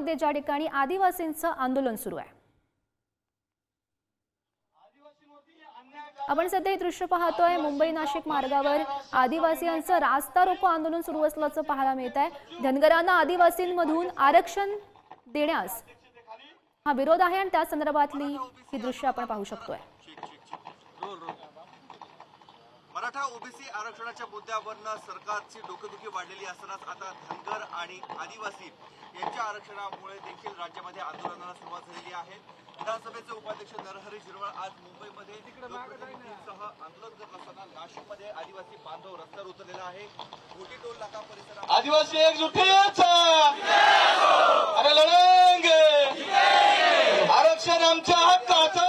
नाशिकमध्ये ज्या ठिकाणी आदिवासींचं आंदोलन सुरू आहे. आपण सध्या हे दृश्य पाहतोय मुंबई नाशिक मार्गावर आदिवासींचं रास्ता रोको आंदोलन सुरू असल्याचं पाहायला मिळत आहे धनगरांना आदिवासींमधून आरक्षण देण्यास हा विरोध आहे आणि त्या संदर्भातली ही दृश्य आपण पाहू शकतोय. मराठा ओबीसी आरक्षणाच्या मुद्द्यावरनं सरकारची डोकेदुखी वाढलेली असतानाच आता धनगर आणि आदिवासी यांच्या आरक्षणामुळे देखील राज्यामध्ये आंदोलनाला सुरुवात झालेली आहे. विधानसभेचे उपाध्यक्ष नरहरी झिरवळ आज मुंबईमध्ये लोकप्रतिनिधींसह आंदोलन करत असताना नाशिकमध्ये आदिवासी बांधव रस्त्यावर उतरलेला आहे. मोठी टोल नाका परिसरात आदिवासी एकजुटीच अरे लढेंगे. आरक्षण आमच्या हक्काचं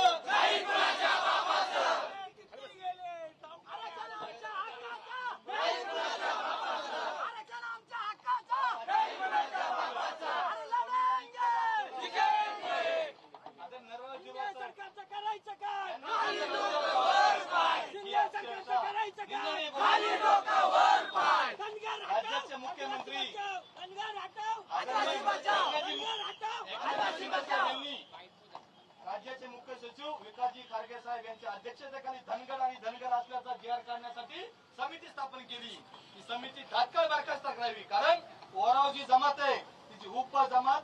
आरक्षण आमच्या हक्काचं अरे लढेंगे शिंदे सरकारचं करायचं काय शिंदे सरकारचं करायचं काय धनगर हटाव. राज्याचे मुख्यमंत्री धनगर हटाव. आदिवासी बचाव. धनगर हटाव. आदिवासी बचाव यांनी राज्याचे मुख्य विकासजी खारगे साहेब यांच्या अध्यक्षतेखाली धनगर आणि धनगर असल्याचा जी आर काढण्यासाठी समिती स्थापन केली. ही समिती तात्काळ बरखास्त करावी. कारण ओराव जी जमात आहे. तिची उप जमात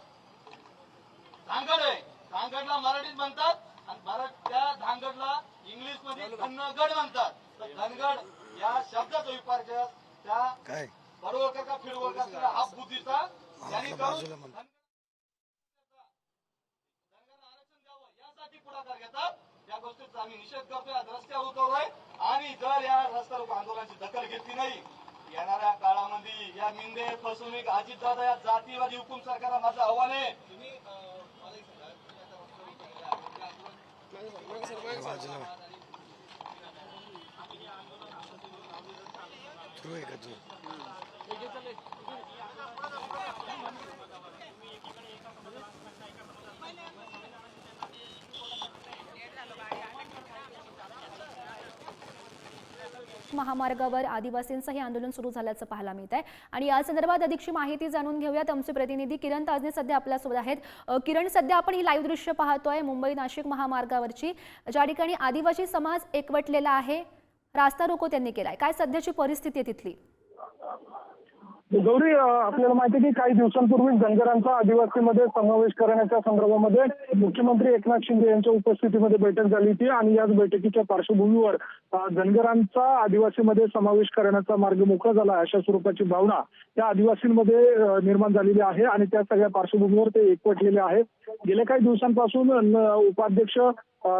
धांगड आहे. धांगडला मराठीत म्हणतात आणि मराठ त्या धांगडला इंग्लिशमध्ये धनगड म्हणतात. तर धनगड या शब्दाचा विचार केला. त्या काय? बडवळकर का फिरवळकर असलेला हा बुद्धीचा? त्यांनी करून आरक्षण द्यावं. यासाठी पुढाकार घेतात. या गोष्टीचा आम्ही निषेध करतोय. आज रस्त्यावर उतरलोय. आणि जर या रस्ता रोको आंदोलनाची दखल घेतली नाही येणाऱ्या काळामध्ये या मिंदे फसवणूक अजित दादा या जातीवादी हुकुम सरकारला माझं आव्हान आहे. तुम्ही अं, मला एक सांगा, तुम्ही आता रस्त्यावर उतरले, बाजूला थ्रू आहे का तू महामार्गावर आदिवासींचं हे आंदोलन सुरू झाल्याचं पाहायला मिळत आहे आणि या संदर्भात अधिकची माहिती जाणून घेऊयात. आमचे प्रतिनिधी किरण ताजने सध्या आपल्यासोबत आहेत. किरण सध्या आपण ही लाईव्ह दृश्य पाहतोय मुंबई नाशिक महामार्गावरची. ज्या ठिकाणी आदिवासी समाज एकवटलेला आहे रास्ता रोको त्यांनी केलाय. काय सध्याची परिस्थिती आहे तिथली? गौरी आपल्याला माहिती की काही दिवसांपूर्वी धनगरांचा आदिवासीमध्ये समावेश करण्याच्या संदर्भामध्ये मुख्यमंत्री एकनाथ शिंदे यांच्या उपस्थितीमध्ये बैठक झाली होती आणि याच बैठकीच्या पार्श्वभूमीवर धनगरांचा आदिवासीमध्ये समावेश करण्याचा मार्ग मोकळा झाला अशा स्वरूपाची भावना त्या आदिवासींमध्ये निर्माण झालेली आहे आणि त्या सगळ्या पार्श्वभूमीवर ते एकवटलेले आहेत. गेल्या काही दिवसांपासून उपाध्यक्ष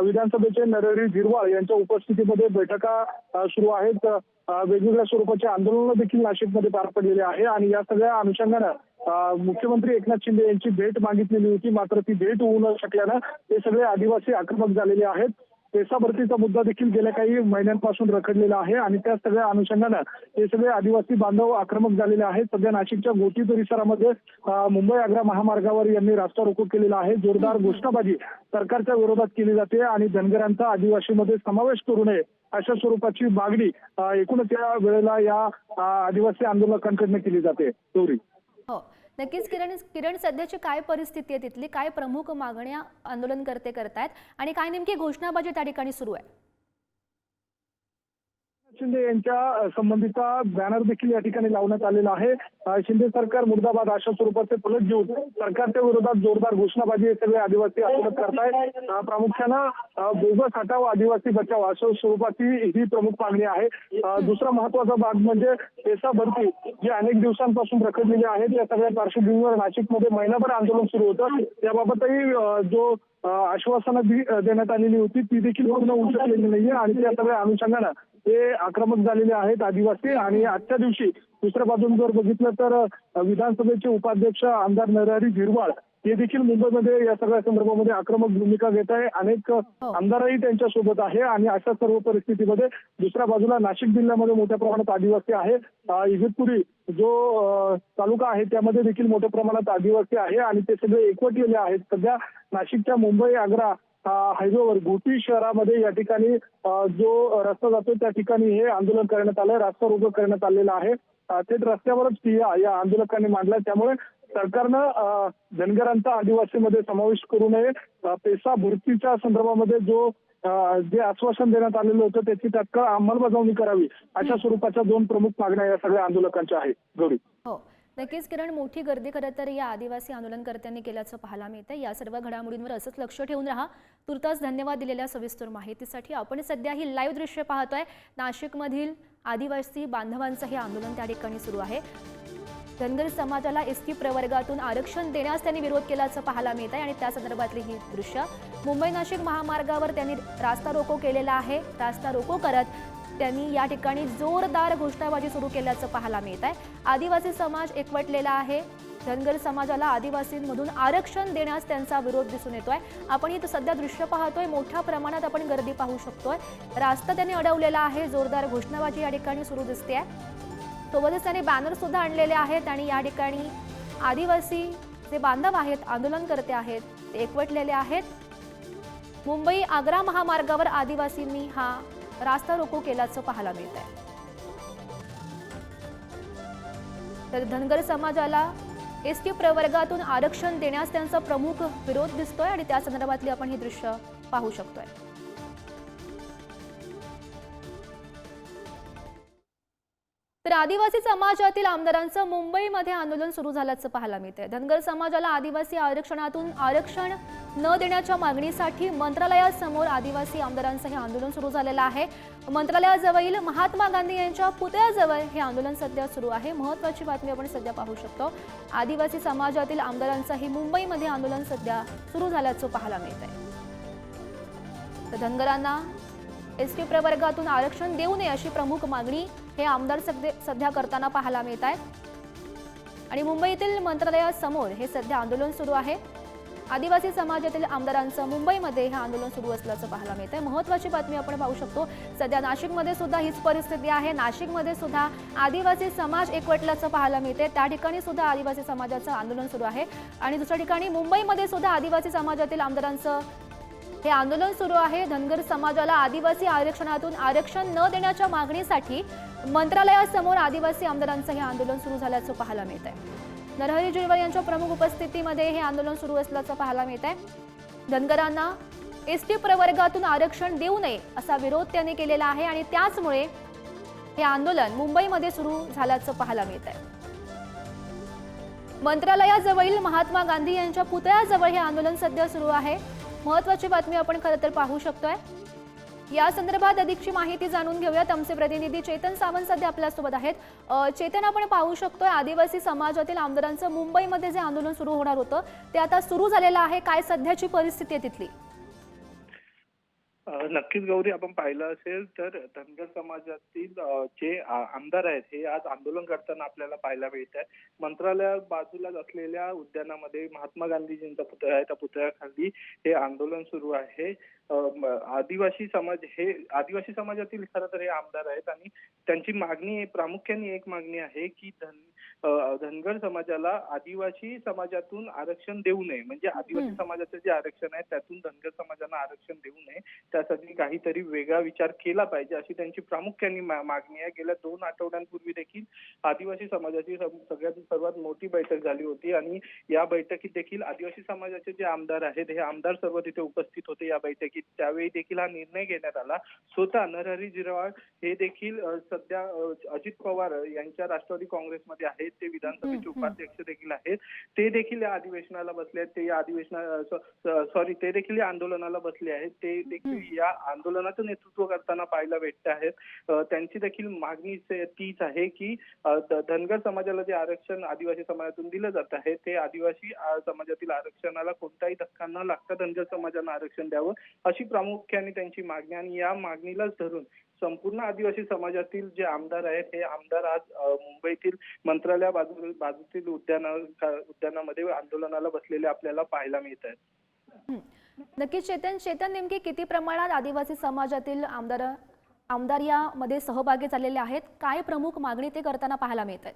विधानसभेचे नरहरी झिरवाळ यांच्या उपस्थितीमध्ये बैठका सुरू आहेत. वेगवेगळ्या स्वरूपाचे आंदोलन देखील नाशिकमध्ये पार पडलेले आहे आणि या सगळ्या अनुषंगानं मुख्यमंत्री एकनाथ शिंदे यांची भेट मागितलेली होती. मात्र ती भेट होऊ न शकल्यानं ते सगळे आदिवासी आक्रमक झालेले आहेत. पेसा भरतीचा मुद्दा देखील गेल्या काही महिन्यांपासून रखडलेला आहे आणि त्या सगळ्या अनुषंगानं हे सगळे आदिवासी बांधव आक्रमक झालेले आहेत. सध्या नाशिकच्या गोटी परिसरामध्ये मुंबई आग्रा महामार्गावर यांनी रास्ता रोको केलेला आहे. जोरदार घोषणाबाजी सरकारच्या विरोधात केली जाते आणि धनगरांचा आदिवासीमध्ये समावेश करू नये. अशा स्वरूपाची मागणी एकूणच या वेळेला या आदिवासी आंदोलकांकडनं केली जाते. गौरी. हो. नक्कीच किरण किरण सध्याची काय परिस्थिती आहे? तिथली काय प्रमुख मागण्या आंदोलनकर्ते करतायत? आणि काय नेमकी घोषणाबाजी त्या ठिकाणी सुरू आहे? शिंदे यांच्या संबंधीचा बॅनर देखील या ठिकाणी लावण्यात आलेला आहे. शिंदे सरकार मुर्दाबाद अशा स्वरूपाचे फलक घेऊन सरकारच्या विरोधात जोरदार घोषणाबाजी हे सगळे आदिवासी आंदोलन करतायत. प्रामुख्यानं बोगस हटाव आदिवासी बचाव अशा स्वरूपाची ही प्रमुख मागणी आहे. दुसरा महत्त्वाचा भाग म्हणजे पेसा भरती जी अनेक दिवसांपासून रखडलेली आहे त्या सगळ्या पार्श्वभूमीवर नाशिकमध्ये महिनाभर आंदोलन सुरू होतं. त्याबाबतही जो आश्वासनं देण्यात आलेली होती ती देखील पूर्ण होऊ शकलेली नाहीये आणि त्या सगळ्या अनुषंगानं ते आक्रमक झालेले आहेत आदिवासी आणि आजच्या दिवशी दुसऱ्या बाजून जर बघितलं तर विधानसभेचे उपाध्यक्ष आमदार नरहरी झिरवाळ हे देखील मुंबईमध्ये या सगळ्या संदर्भामध्ये आक्रमक भूमिका घेत आहे. अनेक आमदारही त्यांच्यासोबत आहे आणि अशा सर्व परिस्थितीमध्ये दुसऱ्या बाजूला नाशिक जिल्ह्यामध्ये मोठ्या प्रमाणात आदिवासी आहे. अ, इगतपुरी जो तालुका आहे त्यामध्ये देखील मोठ्या प्रमाणात आदिवासी आहे आणि ते सगळे एकवटलेले आहेत. सध्या नाशिकच्या मुंबई आग्रा हायवेवर घोटी शहरामध्ये या ठिकाणी जो रस्ता जातो त्या ठिकाणी हे आंदोलन करण्यात आलंय रास्ता रोको करण्यात आलेला आहे. थेट रस्त्यावरच या आंदोलकांनी मांडला त्यामुळे सरकारनं धनगरांचा आदिवासीमध्ये समावेश करू नये. पेसा भरतीच्या संदर्भामध्ये जो जे आश्वासन देण्यात आलेलं होतं त्याची तात्काळ अंमलबजावणी करावी अशा स्वरूपाच्या दोन प्रमुख मागण्या या सगळ्या आंदोलकांच्या आहेत. गौरी. हो. नक्कीच किरण मोठी गर्दी खरं तर या आदिवासी आंदोलनकर्त्यांनी केल्याचं पाहायला मिळतं या सर्व घडामोडींवर असंच लक्ष ठेवून राहा. तुर्तास धन्यवाद दिलेल्या सविस्तर माहितीसाठी आपण सध्या ही लाईव्ह दृश्य पाहतोय. नाशिकमधील आदिवासी बांधवांचं हे आंदोलन त्या ठिकाणी सुरू आहे. धनगर समाजाला एस टी प्रवर्गातून आरक्षण देण्यास त्यांनी विरोध केल्याचं पाहायला मिळत आहे आणि त्या संदर्भातली ही दृश्य. मुंबई नाशिक महामार्गावर त्यांनी रास्ता रोको केलेला आहे. रास्ता रोको करत त्यांनी या ठिकाणी जोरदार घोषणाबाजी सुरू केल्याचं पाहायला मिळत आहे. आदिवासी समाज एकवटलेला आहे. धनगर समाजाला आदिवासींमधून आरक्षण देण्यास त्यांचा विरोध दिसून येतोय. आपण ही सध्या दृश्य पाहतोय मोठ्या प्रमाणात आपण गर्दी पाहू शकतोय. रास्ता त्यांनी अडवलेला आहे जोरदार घोषणाबाजी या ठिकाणी सुरू दिसते आहे सोबतच त्यांनी बॅनर सुद्धा आणलेले आहेत आणि या ठिकाणी आदिवासी जे बांधव आहेत आंदोलनकर्ते आहेत ते एकवटलेले आहेत. मुंबई आग्रा महामार्गावर आदिवासींनी हा रास्ता रोको केल्याचं पाहायला मिळत आहे तर धनगर समाजाला एस टी प्रवर्गातून आरक्षण देण्यास त्यांचा प्रमुख विरोध दिसतोय आणि त्या संदर्भातली आपण ही दृश्य पाहू शकतोय. तर आदिवासी समाजातील आमदारांचं मुंबईमध्ये आंदोलन सुरू झाल्याचं पाहायला मिळतंय. धनगर समाजाला आदिवासी आरक्षणातून आरक्षण न देण्याच्या मागणीसाठी मंत्रालयासमोर आदिवासी आमदारांचं हे आंदोलन सुरू झालेलं आहे. मंत्रालयाजवळील महात्मा गांधी यांच्या पुतळ्याजवळ हे आंदोलन सध्या सुरू आहे. महत्वाची बातमी आपण सध्या पाहू शकतो. आदिवासी समाजातील आमदारांचंही मुंबईमध्ये आंदोलन सध्या सुरू झाल्याचं पाहायला मिळत आहे तर धनगरांना एस टी प्रवर्गातून आरक्षण देऊ नये अशी प्रमुख मागणी हे आमदार सध्या सध्या करताना पाहायला मिळत आहे आणि मुंबईतील मंत्रालयासमोर हे सध्या आंदोलन सुरू आहे. आदिवासी समाजातील आमदारांचं मुंबईमध्ये हे आंदोलन सुरू असल्याचं पाहायला मिळत आहे. महत्वाची बातमी आपण पाहू शकतो सध्या नाशिकमध्ये सुद्धा हीच परिस्थिती आहे. नाशिकमध्ये सुद्धा आदिवासी समाज एकवटल्याचं पाहायला मिळते त्या ठिकाणी सुद्धा आदिवासी समाजाचं आंदोलन सुरू आहे. आणि दुसऱ्या ठिकाणी मुंबईमध्ये सुद्धा आदिवासी समाजातील आमदारांचं हे आंदोलन सुरू आहे. धनगर समाजाला आदिवासी आरक्षणातून आरक्षण न देण्याच्या मागणीसाठी मंत्रालयासमोर आदिवासी आमदारांचं हे आंदोलन सुरू झाल्याचं पाहायला मिळत आहे नरहरी झिरवळ यांच्या प्रमुख उपस्थितीमध्ये हे आंदोलन सुरू असल्याचं पाहायला मिळत आहे धनगरांना एस टी प्रवर्गातून आरक्षण देऊ नये असा विरोध त्यांनी केलेला आहे आणि त्याचमुळे हे आंदोलन मुंबईमध्ये सुरू झाल्याचं पाहायला मिळत आहे मंत्रालयाजवळील महात्मा गांधी यांच्या पुतळ्याजवळ हे आंदोलन सध्या सुरू आहे. महत्वाची बातमी आपण खरं तर पाहू शकतोय. या संदर्भात अधिकची माहिती जाणून घेऊयात. आमचे प्रतिनिधी चेतन सावंत सध्या आपल्यासोबत आहेत. चेतन आपण पाहू शकतोय आदिवासी समाजातील आमदारांचं मुंबईमध्ये जे आंदोलन सुरू होणार होतं ते आता सुरू झालेलं आहे. काय सध्याची परिस्थिती आहे तिथली? नक्कीच गौरी आपण पाहिलं असेल तर धनगर समाजातील जे आमदार आहेत हे आज आंदोलन करताना आपल्याला पाहायला मिळत आहे मंत्रालया बाजूलाच असलेल्या उद्यानामध्ये महात्मा गांधीजींचा पुतळा आहे. त्या पुतळ्याखाली हे आंदोलन सुरू आहे. आदिवासी समाज हे आदिवासी समाजातील खरं तर हे आमदार आहेत आणि त्यांची मागणी प्रामुख्याने एक मागणी आहे की धन धनगर समाजाला आदिवासी समाजातून आरक्षण देऊ नये. म्हणजे आदिवासी. समाजाचं जे आरक्षण आहे त्यातून धनगर समाजाला आरक्षण देऊ नये. त्यासाठी काहीतरी वेगळा विचार केला पाहिजे अशी त्यांची प्रामुख्याने मागणी आहे. गेल्या दोन आठवड्यांपूर्वी देखील आदिवासी समाजाची सम- सगळ्यात सर्वात मोठी बैठक झाली होती. आणि या बैठकीत देखील आदिवासी समाजाचे जे आमदार आहेत हे आमदार सर्व तिथे उपस्थित होते या बैठकीत. त्यावेळी देखील हा निर्णय घेण्यात आला. स्वतः नरहरी जिरवाळ हे देखील सध्या अजित पवार यांच्या राष्ट्रवादी काँग्रेसमध्ये आहेत ते विधानसभेचे. उपाध्यक्ष देखील आहेत. ते देखील या अधिवेशनाला बसले आहेत. ते या अधिवेशना सॉरी ते देखील या आंदोलनाला बसले आहेत. ते देखील या आंदोलनाचं नेतृत्व करताना पाहायला भेटत आहेत. त्यांची देखील मागणी तीच आहे की धनगर समाजाला जे आरक्षण आदिवासी समाजातून दिलं जात आहे ते आदिवासी समाजातील आरक्षणाला कोणताही धक्का न लागता धनगर समाजाला आरक्षण द्यावं अशी प्रामुख्याने त्यांची मागणी आणि या मागणीलाच धरून संपूर्ण आदिवासी समाजातील जे आमदार आहेत हे आमदार आज मुंबईतील मंत्रालया बाजू बाजूतील उद्याना उद्यानामध्ये आंदोलनाला बसलेले आपल्याला पाहायला मिळत आहेत. नक्कीच चेतन चेतन नेमके किती प्रमाणात आदिवासी समाजातील आमदार आमदार यामध्ये सहभागी झालेले आहेत? काय प्रमुख मागणी ते करताना पाहायला मिळत आहेत?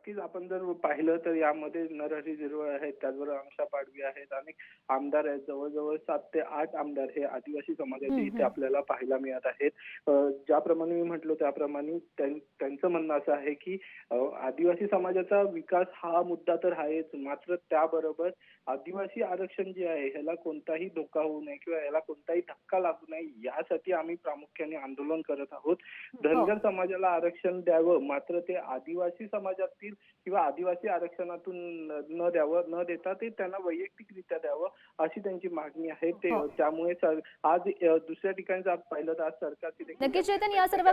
नक्कीच आपण जर पाहिलं तर यामध्ये नरहरी झिरवळ आहेत त्याचबरोबर आमशा पाडवी आहेत आणि आमदार आहेत. जवळजवळ सात ते आठ आमदार हे आदिवासी समाजाचे इथे. आपल्याला पाहायला मिळत आहेत. ज्याप्रमाणे मी म्हटलो त्याप्रमाणे त्यां- त्यांचं म्हणणं असं आहे की आदिवासी समाजाचा विकास हा मुद्दा तर आहेच. मात्र त्याबरोबर आदिवासी आरक्षण जे आहे ह्याला कोणताही धोका होऊ नये किंवा याला कोणताही धक्का लागू नये यासाठी आम्ही प्रामुख्याने आंदोलन करत आहोत. धनगर समाजाला आरक्षण द्यावं मात्र ते आदिवासी समाजातील किंवा आदिवासी आरक्षणातून न- द्यावं न देता ते त्यांना वैयक्तिकरित्या द्यावं अशी त्यांची मागणी आहे ते हो. त्यामुळे आज दुसऱ्या ठिकाणी पाहिलं तर आज सरकारची देखील नक्कीच चेतन या सर्व